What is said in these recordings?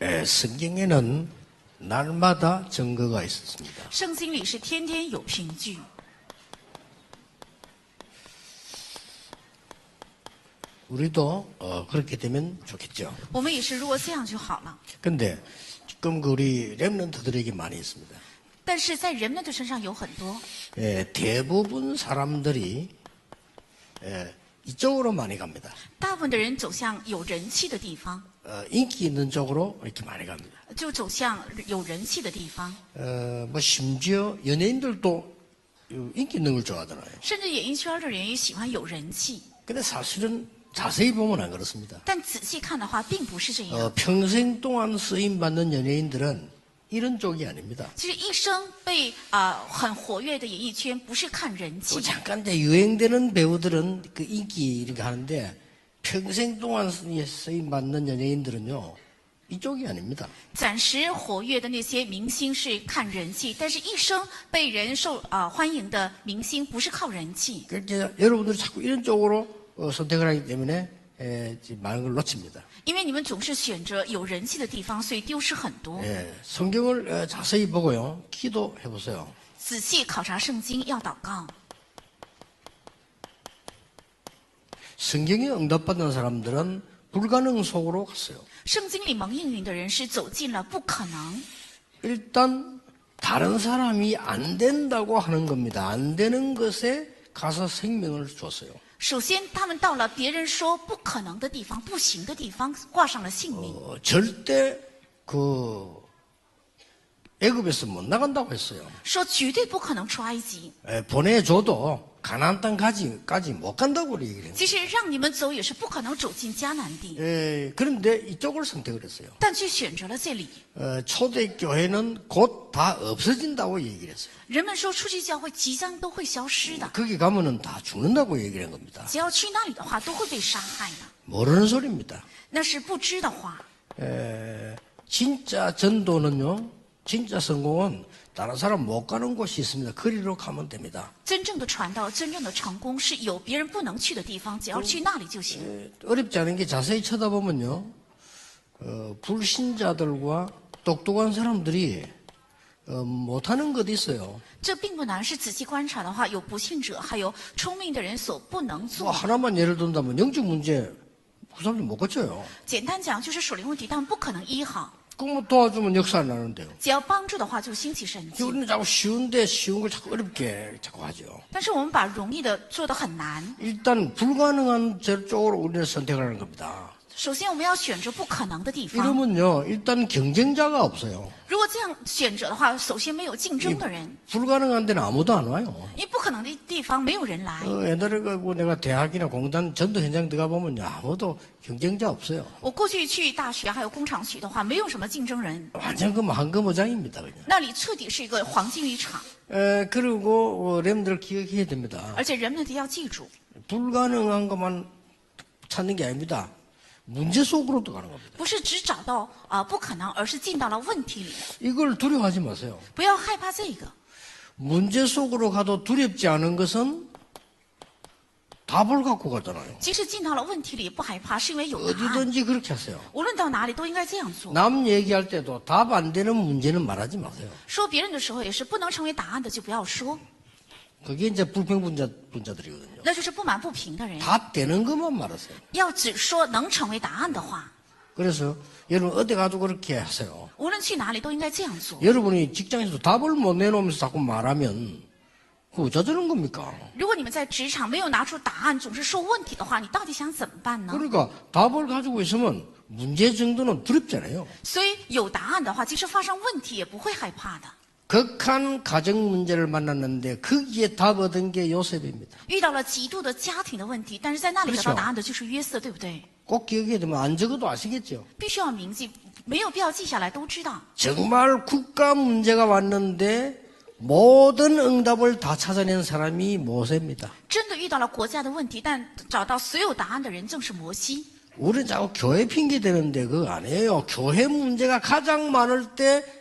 에, 성경에는 날마다 증거가 있었습니다. 圣经里是天天有凭据。 우리도 어, 그렇게 되면 좋겠죠. 我们也是，如果这样就好了。 근데 지금 그 우리 랩런트들에게 많이 있습니다. 但是在人们的身上有很多， 에, 대부분 사람들이 에, 이쪽으로 많이 갑니다. 大部分的人走向有人气的地方， 어, 인기 있는 쪽으로 이렇게 많이 갑니다. 就走向有人气的地方。 어, 뭐 심지어 연예인들도 이 인기 있는 걸 좋아하잖아요. 甚至演艺圈的人也喜欢有人气， 근데 사실은 자세히 보면 안 그렇습니다. 但仔细看的话，并不是这样。 어, 평생 동안 쓰임 받는 연예인들은 이런 쪽이 아닙니다. 其实一生被啊、很活跃的演艺圈，不是看人 또 气， 잠깐 이제 유행되는 배우들은 그 인기 이렇게 하는데 평생 동안 쓰임 받는 연예인들은요 이쪽이 아닙니다. 暂时活跃的那些明星是看人气，但是一生被人受啊、欢迎的明星不是靠人气。 그러니까 여러분들이 자꾸 이런 쪽으로 어, 선택을 하기 때문에 에, 지금 많은 걸 놓칩니다. 因为你们总是选择有人气的地方，所以丢失很多。 예, 성경을 어, 자세히 보고요 기도해 보세요. 仔细考察圣经，要祷告。 성경에 응답받는 사람들은 불가능 속으로 갔어요. 圣经里蒙应允的人是走进了不可能， 일단 다른 사람이 안 된다고 하는 겁니다. 안 되는 것에 가서 생명을 줬어요. 首先他们到了别人说不可能的地方、不行的地方，挂上了性命。 어, 절대 그 애굽에서 못 나간다고 했어요. 说绝对不可能出埃及， 에, 보내줘도 가나안 땅까지까지 못 간다고 얘기를 해요. 其实让你们走也是不可能走进迦南地， 에, 그런데 이쪽을 선택을 했어요. 但却选择了这里。 어, 초대 교회는 곧 다 없어진다고 얘기를 했어요. 人们说初期教会即将都会消失的， 거기 가면은 다 죽는다고 얘기를 한 겁니다. 只要去那里的话都会被杀害的， 모르는 소리입니다. 那是不知的话。 에, 진짜 전도는요, 진짜 성공은 다른 사람 못 가는 곳이 있습니다. 거리로 가면 됩니다. 真正的传道，真正的成功是有别人不能去的地方，只要去那里就行。 에, 어렵지 않은 게 자세히 쳐다보면요, 어, 불신자들과 똑똑한 사람들이 어, 못하는 것 있어요. 这并不难，是仔细观察的话，有不信者，还有聪明的人所不能 뭐 做。 하나만 예를 든다면 영적 문제 그 사람들 못 고쳐요. 简单讲，就是属灵问题，他们不可能医好。 그뭐 도와주면 역사 안 나는데요. 只要帮助的话，就兴起神迹。 우리는 자꾸 쉬운데 쉬운 걸 자꾸 어렵게 자꾸 하죠. 但是我们把容易的做得很难。 일단 불가능한 저쪽으로 우리는 선택을 하는 겁니다. 首先，我们要选择不可能的地方。 이러면요, 일단 경쟁자가 없어요. 如果这样选择的话，首先没有竞争的人， 불가능한 데는 아무도 안 와요. 因为不可能的地方没有人来。 어, 옛날에 그 뭐 내가 대학이나 공단 전도 현장 들어가 보면 아무도 경쟁자 없어요. 我过去去大学还有工厂去的话，没有什么竞争人， 완전 그 한금어장입니다, 그냥. 那里彻底是一个黄金渔场。 에, 그리고 어, 렘들 기억해야 됩니다. 而且人们得要记住， 불가능한 것만 찾는 게 아닙니다. 문제 속으로도 가는 겁니다. 不是只找到啊、不可能，而是进到了问题里。 이걸 두려워하지 마세요. 不要害怕这个。 문제 속으로 가도 두렵지 않은 것은 답을 갖고 가잖아요. 即使进到了问题里不害怕，是因为有答案。 어디든지 그렇게 하세요. 无论到哪里都应该这样做。 남 얘기할 때도 답 안 되는 문제는 말하지 마세요. 说别人的时候也是不能成为答案的就不要说， 그게 이제 불평분자 분자들이거든요. 那就是不满不平的人。 답 되는 것만 말하세요. 要只说能成为答案的话， 그래서 여러분 어디 가도 그렇게 하세요. 无论去哪里都应该这样做。 여러분이 직장에서 답을 못 내놓으면서 자꾸 말하면 그 어쩌자는 겁니까? 如果你们在职场没有拿出答案，总是说问题的话，你到底想怎么办呢？ 그러니까 답을 가지고 있으면 문제 정도는 두렵잖아요. 所以有答案的话，即使发生问题也不会害怕的。 극한 가정 문제를 만났는데 거기에 답 얻은 게 요셉입니다. 遇到了极度的家庭的问题，但是在那里得到 그렇죠 答案的就是约瑟，对不对？ 꼭 기억해야 되면 안 적어도 아시겠죠? 必须要铭记，没有必要记下来，都知道。 정말 국가 문제가 왔는데 모든 응답을 다 찾아낸 사람이 모세입니다. 真的遇到了国家的问题，但找到所有答案的人正是摩西。 우리 자꾸 교회 핑계 대는데 그거 아니에요. 교회 문제가 가장 많을 때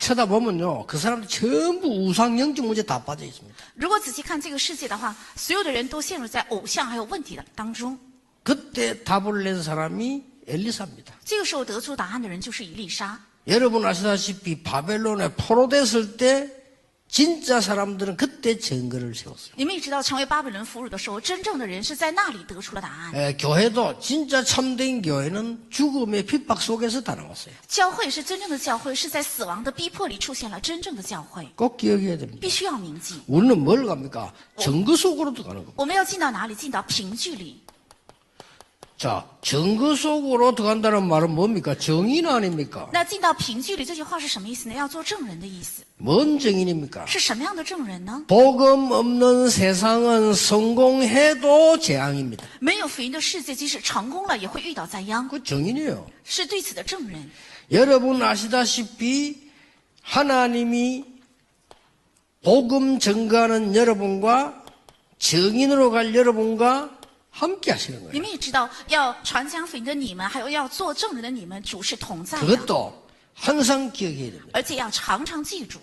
쳐다보면요 그 사람들 전부 우상 영적 문제 다 빠져 있습니다. 如果仔细看这个世界的话，所有的人都陷入在偶像还有问题的当中。 그때 답을 낸 사람이 엘리사입니다. 这个时候得出答案的人就是以利沙。 여러분 아시다시피 바벨론에 포로됐을 때 진짜 사람들은 그때 증거를 세웠어요. 你们也知道，成为巴比伦俘虏的时候，真正的人是在那里得出了答案。 에, 교회도 진짜 참된 교회는 죽음의 핍박 속에서 다 나왔어요. 教会是真正的教会，是在死亡的逼迫里出现了真正的教会， 꼭 기억해야 됩니다. 必须要铭记。 우리는 뭘 갑니까? 증거 속으로 들어가는 겁니다. 我们要进到哪里？进到凭据里。 자, 증거 속으로 들어간다는 말은 뭡니까? 정인 아닙니까? 那进到凭据里这句话是什么意思呢？要做证人的意思。 뭔 정인입니까? 是什么样的证人呢？ 복음 없는 세상은 성공해도 재앙입니다. 没有福音的世界，即使成功了，也会遇到灾殃， 그 정인이에요. 是对此的证人。 여러분 아시다시피 하나님이 복음 증거하는 여러분과 정인으로 갈 여러분과 함께 하시는 你 거예요. 们也知道，要传讲福音的你们，还有要做证人的你们，主是同在的， 그것도 항상 기억해야 됩니다. 而且要常常记住。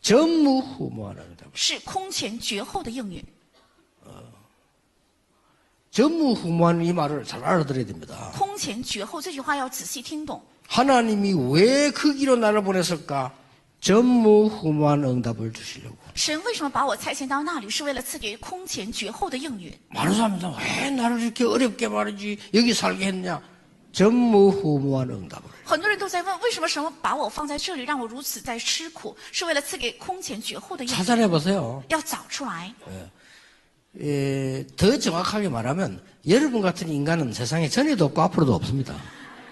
전무후무하는 응답. 是空前绝后的应允。 전무후무하는 이 말을 잘 알아들어야 됩니다. 空前绝后这句话要仔细听懂。 하나님이 왜 그 길로 나를 보냈을까? 전무후무한 응답을 주시려고. 神为什么把我差遣到那里？是为了赐给空前绝后的应允。 많은 사람들 왜 나를 이렇게 어렵게 말이지 여기 살게 했냐? 전무후무한 응답을. 很多人都在问，为什么神把我放在这里，让我如此在吃苦？是为了赐给空前绝后的应允。 찾아내 보세요. 要找出来。 에, 더 정확하게 말하면 여러분 같은 인간은 세상에 전에도 없고 앞으로도 없습니다.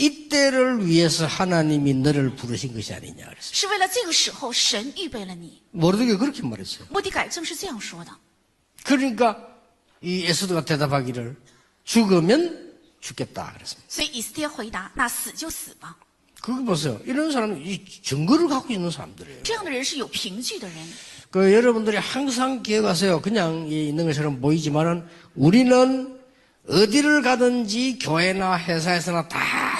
이때를 위해서 하나님이 너를 부르신 것이 아니냐 그랬어요. 是为了这个时候神预备了你。 모르게 그렇게 말했어요. 莫迪改正是这样说的。 그러니까 이 에스더가 대답하기를 죽으면 죽겠다 그랬습니다. 所以以斯帖回答：“那死就死吧。 그거 보세요. 이런 사람은 이 증거를 갖고 있는 사람들이에요. 这样的人是有凭据的人。 그 여러분들이 항상 기억하세요. 그냥 이 있는 것처럼 보이지만은 우리는 어디를 가든지 교회나 회사에서나 다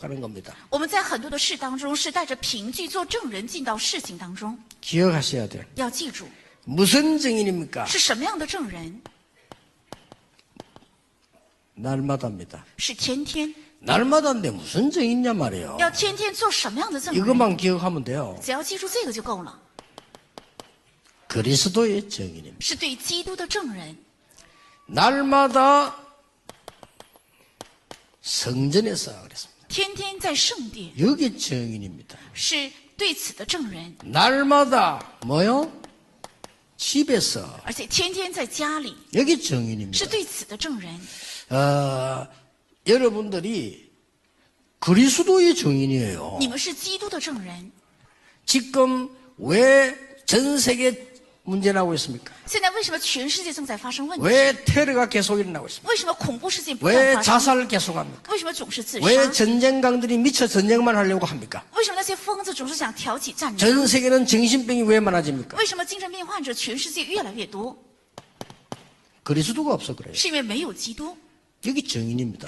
가는 겁니다. 我们在很多的事当中是带着凭据做证人进到事情当中， 기억하셔야 돼요. 要记住 무슨 증인입니까? 是什么样的证人， 날마다입니다. 是天天 날마다인데 무슨 증인냐 말이에요. 要天天做什么样的证人， 이것만 기억하면 돼요. 只要记住这个就够了， 그리스도의 증인입니다. 是对基督的证人， 날마다 성전에서 그랬습니다. 天天在圣殿， 여기 증인입니다. 是对此的证人， 날마다 뭐요? 집에서 而且天天在家里 여기 是 증인입니다. 对此的证人。 어, 여러분들이 그리스도의 증인이에요. 你们是基督的证人。 지금 왜 전 세계 문제 나오고 있습니까? 왜 테러가 계속 일어나고 있습니까? 왜 자살을 계속합니까? 왜 전쟁강들이 미쳐 전쟁만 하려고 합니까? 전 세계는 정신병이 왜 많아집니까? 그리스도가 없어 그래요. 여기 증인입니다.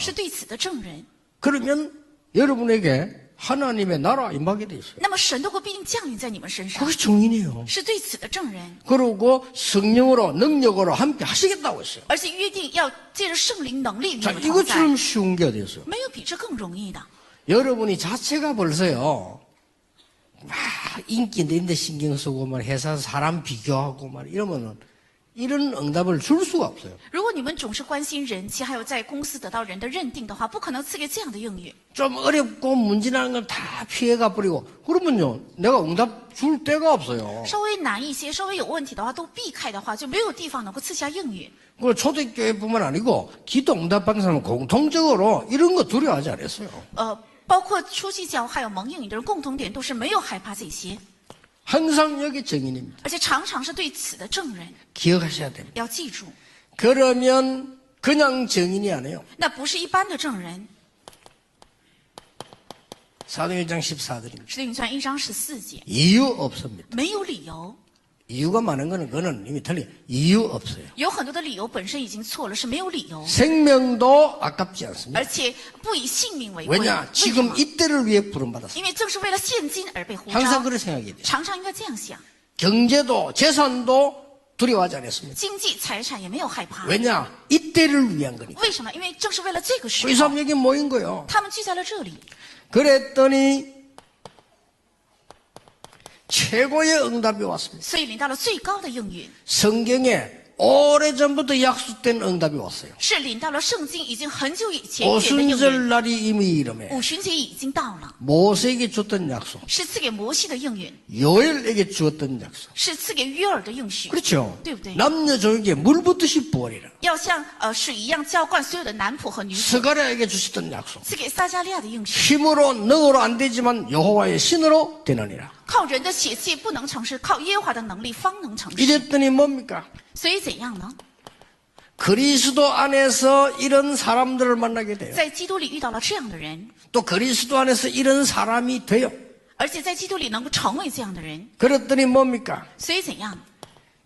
그러면 여러분에게 하나님의 나라 임하게 돼 있어요. 那么神的国必定降临在你们身上， 그게 정인이에요. 是对此的证人， 그리고 성령으로 능력으로 함께 하시겠다고 했어요. 而且约定要借着圣灵能力与你 자, 们同在， 이것처럼 쉬운 게 어디 있어요? 没有比这更容易的。 여러분이 자체가 벌써요. 막 인기 내는데 신경 쓰고 막 회사 사람 비교하고 막 이러면은 이런 응답을 줄 수가 없어요. 如果你们总是关心人气，还有在公司得到人的认定的话，不可能赐给这样的应允。 좀 어렵고 문제나는 건 다 피해가 버리고 그러면요 내가 응답 줄 데가 없어요. 稍微难一些，稍微有问题的话，都避开的话，就没有地方能够赐下应允。 그 초대교회뿐만 아니고 기도 응답 받는 사람은 공통적으로 이런 거 두려워하지 않았어요. 呃，包括初期教还有蒙应允的人，共同点都是没有害怕这些， 항상 여기 정인입니다. 而且常常是对此的证人。 기억하셔야 됩니다. 要记住， 그러면 그냥 정인이 아니에요. 那不是一般的证人。 사도일장 14절입니다. 使徒行传一章十四节， 이유 없습니다. 没有理由， 이유가 많은 거는 그거는 이미 틀려. 이유 없어요. 有很多的理由本身已经错了，是没有理由， 생명도 아깝지 않습니다. 而且不以性命为贵。 왜냐? 为什 지금 么？ 이때를 위해 부름받았어요. 因为正是为了现今而被呼 항상 召， 그런 생각이 돼요. 常常应该这样想。 경제도 재산도 두려워하지 않았습니다. 经济财产也没有害怕， 왜냐? 이때를 위한 거니까. 为什么？因为正是为了这个时 이 候， 사람 여기 모인 거예요. 他们聚在了这里， 그랬더니 최고의 응답이 왔습니다. 所以领到了最高的应允， 성경에 오래전부터 약속된 응답이 왔어요. 是领到了圣经已经很久以前预言的应允。 오순절 날이 이미 이름에 五旬节已经到了， 모세에게 줬던 약속, 是赐给摩西的应允， 요엘에게 주었던 약속. 是赐给约尔的应许， 그렇죠? 对不对？ 남녀 조에게 물 붓듯이 부어리라. 要像呃水一样浇灌所有的男仆和女仆， 스가랴에게 주셨던 약속. 赐给撒加利亚的应许。 힘으로 능으로 안 되지만 여호와의 신으로 되느니라. 靠人的血气不能成事，靠耶和华的能力方能成事。 이랬더니 뭡니까? 所以怎样呢？ 그리스도 안에서 이런 사람들을 만나게 돼요. 在基督里遇到了这样的人， 또 그리스도 안에서 이런 사람이 돼요. 而且在基督里能够成为这样的人， 그랬더니 뭡니까? 所以怎样？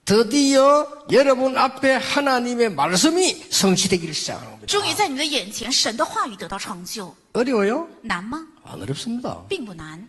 드디어 여러분 앞에 하나님의 말씀이 성취되기를 시작하는 겁니다. 终于在你的眼前，神的话语得到成就， 어려워요? 难吗？ 안 어렵습니다. 并不难，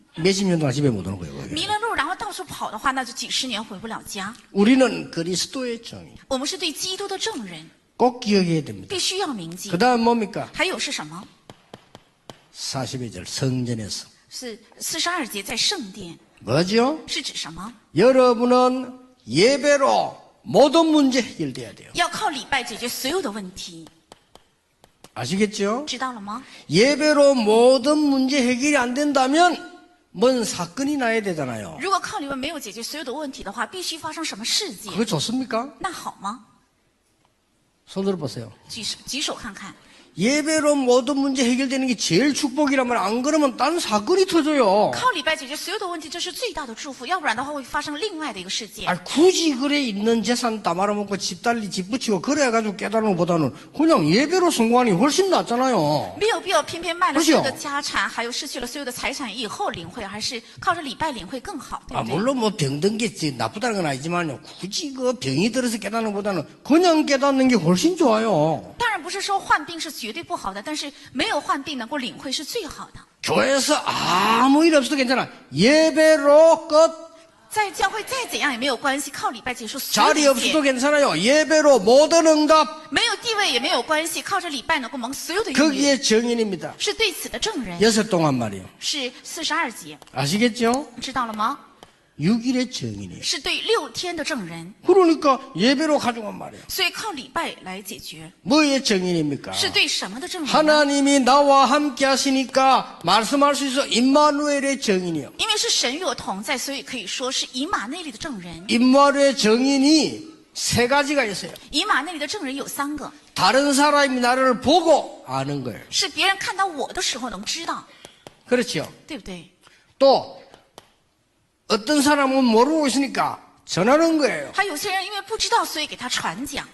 몇십 년 동안 집에 못 오는 거예요. 그게. 迷了路，然后到处跑的话，那就几十年回不了家。 우리는 그리스도의 정의. 我们是对基督的证人， 꼭 기억해야 됩니다. 必须要铭记 그 。 다음 뭡니까? 还有是什么？ 42절 성전에서. 是四十二节在圣殿， 뭐죠? 是指什么？ 여러분은 예배로 모든 문제 해결돼야 돼요. 要靠礼拜解决所有的问题， 아시겠죠? 知道了吗？ 예배로 모든 문제 해결이 안 된다면 뭔 사건이 나야 되잖아요. 如果靠礼拜没有解决所有的问题的话，必须发生什么事件？ 그거 좋습니까? 那好吗？ 손 들어보세요. 举手举手看看。 예배로 모든 문제 해결되는 게 제일 축복이라면 안 그러면 딴 사건이 터져요. 靠礼拜解决所有的问题，这是最大的祝福。要不然的话，会发生另外的一个事件。 아, 굳이 그래 있는 재산 다 말아먹고 집 달리 집 붙이고 그래가지고 깨달은 것보다는 그냥 예배로 성공하니 훨씬 낫잖아요. 没有必要偏偏卖了 그죠 所有的家产，还有失去了所有的财产以后领会，还是靠着礼拜领会更好，对 아, 不对？ 물론 뭐 병든 게 지- 나쁘다는 건 아니지만요. 굳이 그 병이 들어서 깨닫는 것보다는 그냥 깨닫는 게 훨씬 좋아요. 当 然不是说患病是绝对不好的，但是没有患病能够领会是最好的。 교회에서 아무 일 없어도 괜찮아. 예배로 끝. 在教会再怎样也没有关系，靠礼拜结束所有 자리 的一 없어도 切。 괜찮아요. 예배로 모든 응답. 没有地位也没有关系，靠着礼拜能够蒙所有的应允， 거기에 정인입니다. 是对此的证人。 여섯 동안 말이요. 是四十二节， 아시겠죠? 知道了吗？ 6일의 정인이에요. 是对六天的证人， 그러니까 예배로 가져간 말이에요. 所以靠礼拜来解决， 뭐의 정인입니까? 是对什么的证人呢？ 하나님이 나와 함께 하시니까 말씀할 수 있어 임마누엘의 정인이요. 因为是神与我同在，所以可以说是以马内利的证人。 임마누엘의 정인이 세 가지가 있어요. 以马内利的证人有三个， 다른 사람이 나를 보고 아는 거예요. 是别人看到我的时候能知道， 그렇죠. 对不对？ 또 어떤 사람은 모르고 있으니까 전하는 거예요. 还有些人因为不知道，所以给他传讲，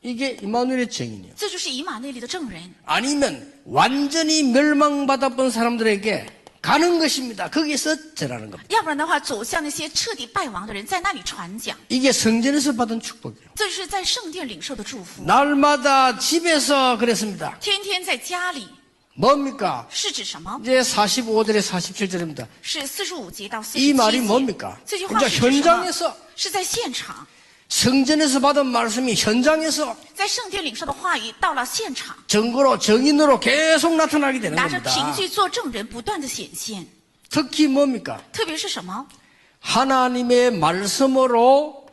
이게 이마누엘의 증인이에요. 这就是以马内利的证人。 아니면 완전히 멸망받아본 사람들에게 가는 것입니다. 거기서 전하는 겁니다. 要不然的话，走向那些彻底败亡的人，在那里传讲， 이게 성전에서 받은 축복이에요. 这是在圣殿领受的祝福。 날마다 집에서 그랬습니다. 天天在家里 뭡니까? 是指什么？ 이제 45절에 47절입니다. 是四十五节到四十 이 七 말이 节。 뭡니까? 这句话 그러니까 是指什么 현장에서 ？是在现场， 성전에서 받은 말씀이 현장에서 在圣殿领受的话语到了现场， 증거로 정인으로 계속 나타나게 되는 拿着凭 겁니다. 据做证人，不断的显现。 특히 뭡니까? 特别是什么？ 하나님의 말씀으로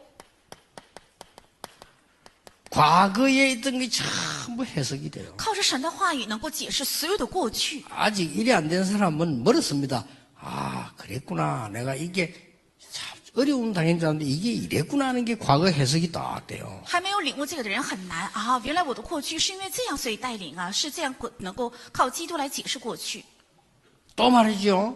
과거에 있던 게 전부 해석이 돼요. 靠着神的话语能够解释所有的过去。 아직 일이 안 된 사람은 멀었습니다. 아, 그랬구나. 내가 이게 참 어려운 당한 줄 알았는데 이게 이랬구나 하는 게 과거 해석이 딱 돼요. 还没有领悟这个的人很难啊！原来我的过去是因为这样，所以带领啊，是这样过能够靠基督来解释过去。 또 말이죠.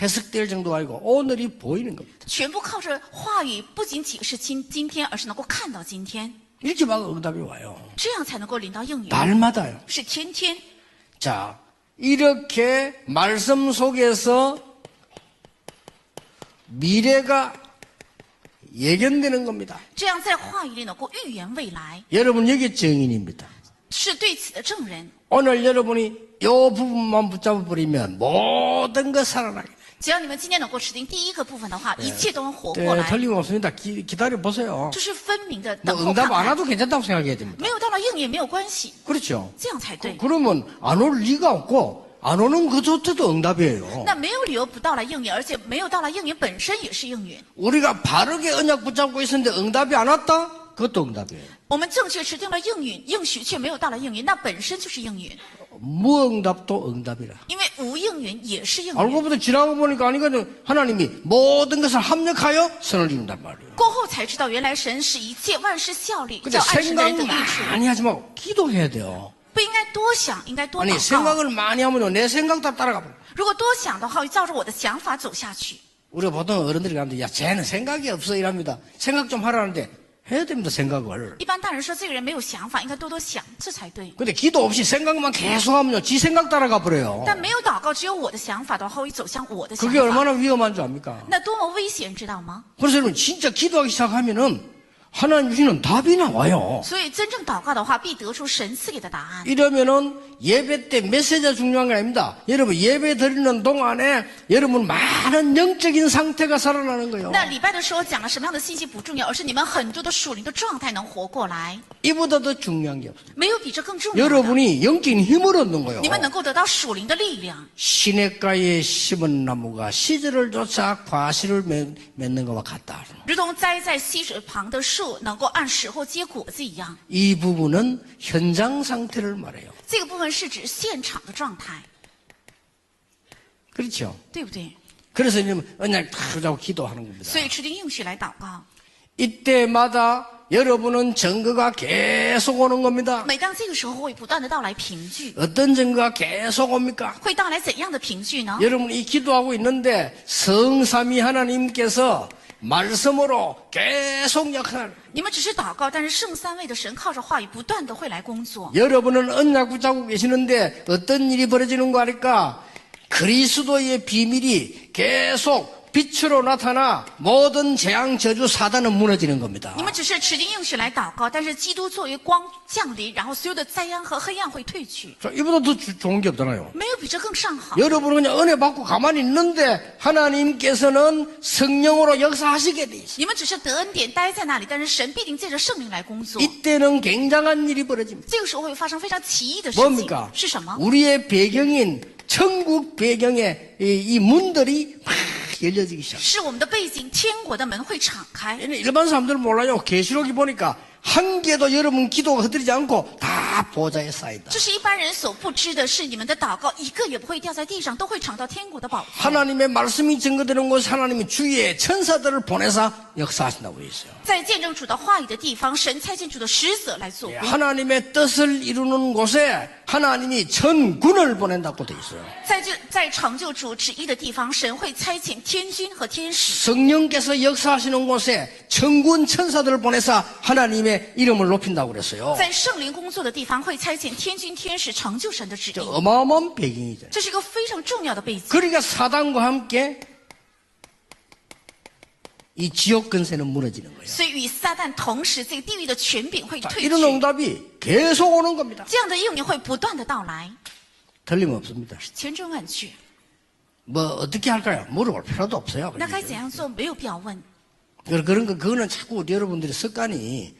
해석될 정도가 아니고 오늘이 보이는 겁니다. 全部靠着话语，不仅解释今今天，而是能够看到今天， 이렇게 막 응답이 와요. 这样才能够领到应允。 날마다요. 是天天 자, 이렇게 말씀 속에서 미래가 예견되는 겁니다. 这样在话语里能够预言未来， 여러분 여기 증인입니다. 是对此的证人。 오늘 여러분이 이 부분만 붙잡아 버리면 모든 것 살아나게. 只要你们今天能够持定第一个部分的话，一切都能活过来。틀就是分明的等候。没有到了应允没有关系。这样才对。그러면안올리가없고안오는그도응답이에요那没有理由不到了应允，而且没有到了应允本身也是应允。우리가바게언약붙잡고있었는데응답이안왔다그도응답이에요我们正确持定了应允，应许却没有到了应允，那本身就是应允。 무응답도 응답이라. 因为无应允也是应允。 알고 보니 지나고 보니까 아니까 하나님이 모든 것을 합력하여 선을 이룬단 말이에요. 过后才知道，原来神使一切万事效力， 근데 叫爱神的 생각 人得益处。 많이 하지 말고 기도해야 돼요. 不应该多想，应该多 아니 祷告。 생각을 많이 하면요 내 생각 다 따라가 버려. 如果多想的话，会照着我的想法走下去。 우리가 보통 어른들이 가는데 야 쟤는 생각이 없어 이랍니다. 생각 좀 하라는데 해야 됩니다 생각을. 一般大人说这个人没有想法，应该多多想，这才对。 근데 기도 없이 생각만 계속하면요 지 생각 따라가 버려요. 但没有祷告，只有我的想法的话，会走向我的想 그게 法， 얼마나 위험한 줄 압니까? 那多么危险，知道吗？ 그래서 여러분 진짜 기도하기 시작하면은 하나님 주시는 답이 나와요. 所以真正祷告的话，必得出神赐给的答案。 이러면은 예배 때 메시지가 중요한 게 아닙니다. 여러분 예배 드리는 동안에 여러분 많은 영적인 상태가 살아나는 거예요. 那礼拜的时候讲了什么样的信息不重要，而是你们很多的属灵的状态能活过来， 이보다 더 중요한 게 없어요. 没有比这更重要的。 여러분이 영적인 힘을 얻는 거예요. 你们能够得到属灵的力量， 시냇가에 심은 나무가 시절을 쫓아 과실을 맺- 맺는 것과 같다. 如同栽在溪水旁的树 能够按时候结果子一样。 이 부분은 현장 상태를 말해요. 这个部分是指现场的状态， 그렇죠? 对不对？ 그래서 이제 언약 다 붙잡고 기도하는 겁니다. 所以持定应许来祷告。 이때마다 여러분은 증거가 계속 오는 겁니다. 每当这个时候，会不断的到来凭据， 어떤 증거가 계속 옵니까? 会到来怎样的凭据呢？ 여러분이 기도하고 있는데 성삼위 하나님께서 말씀으로 계속 역할. 你们只是祷告，但是圣三位的神靠着话语不断的会来工作。 여러분은 언약 붙잡고 계시는데 어떤 일이 벌어지는 거 아닐까? 그리스도의 비밀이 계속 빛으로 나타나 모든 재앙 저주 사단은 무너지는 겁니다. 你们只是持经应许来祷告，但是基督作为光降临，然后所有的灾殃和黑暗会退去， 자, 이보다 더 주- 좋은 게 없잖아요. 没有比这更上好。 여러분은 그냥 은혜 받고 가만히 있는데 하나님께서는 성령으로 역사하시게 돼 있어요. 你们只是得恩典待在那里，但是神必定借着圣灵来工作。 이때는 굉장한 일이 벌어집니다. 这个时候会发生非常奇异的事情 뭡니까? ，是什么？ 우리의 배경인 천국 배경의 이, 이 문들이 막 열려지기 시작. 是我们的背景，天国的门会敞开。 얘는 일반 사람들은 몰라요. 계시록이 보니까 한 개도 여러분 기도가 흐트리지 않고 다 보좌에 쌓인다. 这是一般人所不知的，是你们的祷告一个也不会掉在地上，都会尝到天国的宝座。 하나님의 말씀이 증거되는 곳 하나님이 주위에 천사들을 보내서 역사하신다고 되어 있어요. 在见证主的话语的地方，神差遣主的使者来做 예, 工； 하나님의 뜻을 이루는 곳에 하나님이 전군을 보낸다고 되어 있어요. 在这在成就主旨意的地方，神会差遣天军和天使。 성령께서 역사하시는 곳에 천군 천사들을 보내서 하나님의 이름을 높인다고 그랬어요. 在圣灵工作的地方，会差遣天军天使成就神的旨 저 意。 어마어마한 배경이죠. 这是一个非常重要的背景。 그러니까 사단과 함께 이 지옥 근세는 무너지는 거예요. 所以与撒旦同时，这个地狱的权柄会 자, 退 이런 去。 응답이 계속 오는 겁니다. 这样的应允会不断的到来， 틀림없습니다. 千真万确。 뭐 어떻게 할까요? 물어볼 필요도 없어요. 那该怎样做？没有必要问。 그런 그런 거 그거는 자꾸 여러분들의 습관이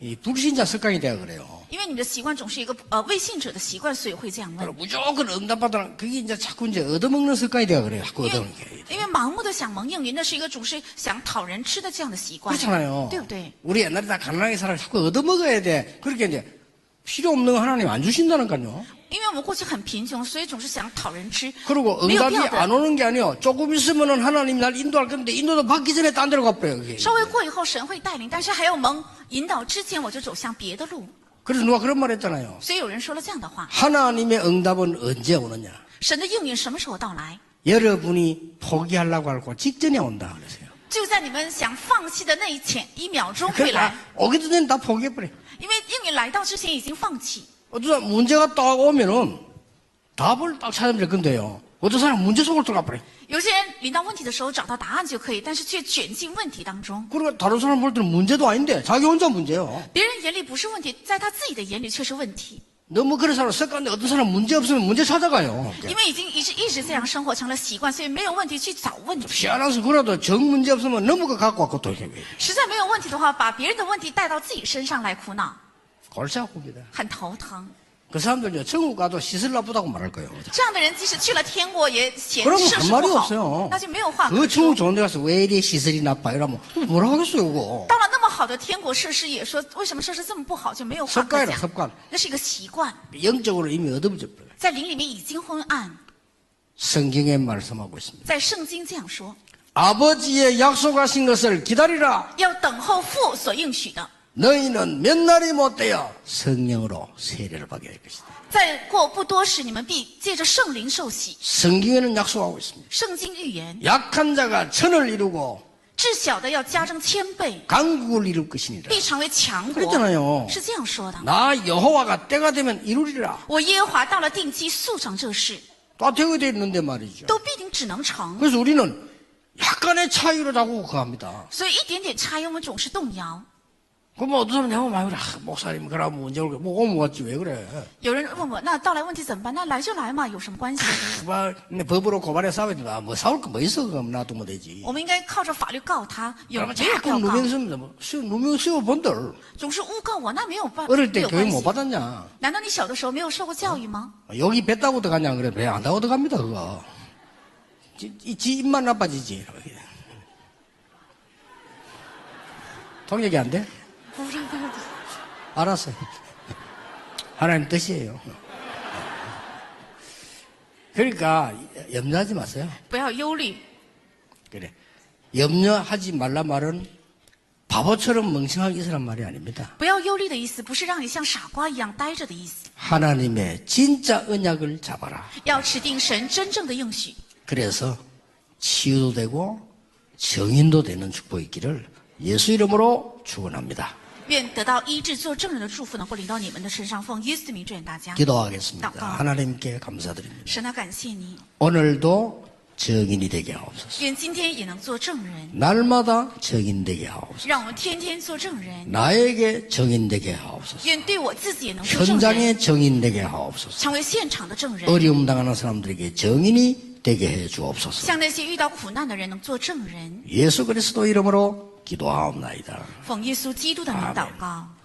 이 불신자 습관이 돼야 그래요. 因为你的习惯总是一个呃未信者的习惯，所以会这样问 그럼 。 무조건 응답받으라 그게 이제 자꾸 이제 얻어먹는 습관이 돼야 그래요. 자꾸 因为 얻어먹는 게. 因为盲目的想蒙应允，那是一个总是想讨人吃的这样的习惯， 그렇잖아요. 对不对？ 우리 옛날에 다 가난하게 살아 자꾸 얻어먹어야 돼. 그렇게 이제 필요 없는 거 하나님 안 주신다니까요. 因为我们过去很贫穷，所以总是想讨人吃， 그리고 没有 응답이 必要 안 的。 오는 게 아니요. 조금 있으면은 하나님 날 인도할 건데 인도도 받기 전에 딴 데로 가버려요. 그게. 稍微过以后，神会带领，但是还有蒙引导之前，我就走向别的路。 그래서 누가 그런 말 했잖아요. 所以有人说了这样的话： 하나님의 응답은 언제 오느냐? 神的应允什么时候到来？ 여러분이 포기하려고 하고 직전에 온다 그러세요. 就在你们想放弃的那一前一秒钟会来 그러니까 ， 오기도 전에 다 포기해버려. 因为 应允来到之前已经放弃。 어떤 사람 문제가 딱 오면은 답을 딱 찾으면 건데요. 어떤 사람 문제 속으로 들어가 버려. 有些人临到问题的时候找到答案就可以，但是却卷进问题当中。 그리고 다른 사람 볼 때는 문제도 아닌데 자기 혼자 문제요. 别人眼里不是问题，在他自己的眼里却是问题， 너무 그런 사람 습관인데 어떤 사람 문제 없으면 문제 찾아가요. 因为已经一直一直这样生活成了习惯，所以没有问题去找问题。 희한해서 그래도 정 문제 없으면 너무 그 갖고 왔고 또 이렇게 实在没有问题的话，把别人的问题带到自己身上来苦恼， 골치 아픕니다. 很头疼。 그 사람들요 천국 가도 시설 나쁘다고 말할 거예요. 这样的人即使去了天国，也嫌 그러면 设 한 施 말이 不好 없어요. ，那就没有话可 그 说 천국 。 좋은 데 가서 왜 이리 시설이 나빠 이러면 뭐라 하겠어요 그거. 到了那么好的天国设施，也说为什么设施这么不好，就没有话可 습관이라 讲。 습관. 那是一个习惯， 영적으로 이미 얻어버려 버려요. 在灵里面已经昏暗。 성경에 말씀하고 있습니다. 在圣经这样说， 아버지의 약속하신 것을 기다리라. 要等候父所应许的。 너희는 몇 날이 못 되어 성령으로 세례를 받게 될 것이다. 再过不多时，你们必借着圣灵受洗。 성경에는 약속하고 있습니다. 圣经预言， 약한 자가 천을 이루고 至小的要加增千倍， 강국을 이룰 것이니라. 必成为强国。 그랬잖아요. 是这样说的。 나 여호와가 때가 되면 이루리라. 我耶和华到了定期速成这事， 다 되게 돼 있는데 말이죠. 都必定只能成。 그래서 우리는 약간의 차이로 자꾸 그합니다. 所以一点点差异，我们总是动摇。 그럼 어떤 사람 내가 많이 그래. 아, 목사님 그러면 문제 올게. 뭐 오면 왔지 왜 그래. 有人问我，那到来问题怎么办？那来就来嘛，有什么关系？ 뭐, 내 법으로 고발해 싸워야 된다. 뭐 싸울 거 뭐 있어 그럼 놔두면 되지. 我们应该靠着法律告他，有 그러면 没有必 자꾸 要告？ 누명 쓰면 뭐 씌워, 누명 씌워 본들. 总是诬告我，那没有办， 어릴 没 때 有 교육 关 못 系。 받았냐? 难道你小的时候没有受过教育吗？ 여기 배 따고 들어가냐 그래 배 안 따고 들어갑니다 그거. 지, 이- 지 입만 나빠지지. 통역이 안 돼? 不是， 알았어요. 하나님 뜻이에요. 그러니까 염려하지 마세요. 不要忧虑。 그래. 염려하지 말라 말은 바보처럼 멍청하게 있으란 말이 아닙니다. 不要忧虑的意思，不是让你像傻瓜一样呆着的意思， 하나님의 진짜 언약을 잡아라. 要持定神真正的应许， 그래서 치유도 되고 정인도 되는 축복이 있기를 예수 이름으로 축원합니다. 愿得到医治做证人的祝福能够临到你们的身上。奉耶稣的名祝愿大家。 기도하겠습니다.祷告。 하나님께 감사드립니다. 神啊，感谢你， 오늘도 정인이 되게 하옵소서. 愿今天也能做证人， 날마다 정인 되게 하옵소서. 让我们天天做证人。 나에게 정인 되게 하옵소서. 愿对我自己也能做证人， 현장의 정인 되게 하옵소서. 成为现场的证人， 어려움 당하는 사람들에게 정인이 되게 해 주옵소서. 向那些遇到苦难的人能做证人。 예수 그리스도 이름으로 기도하옵나이다. 奉耶稣基督的名祷告。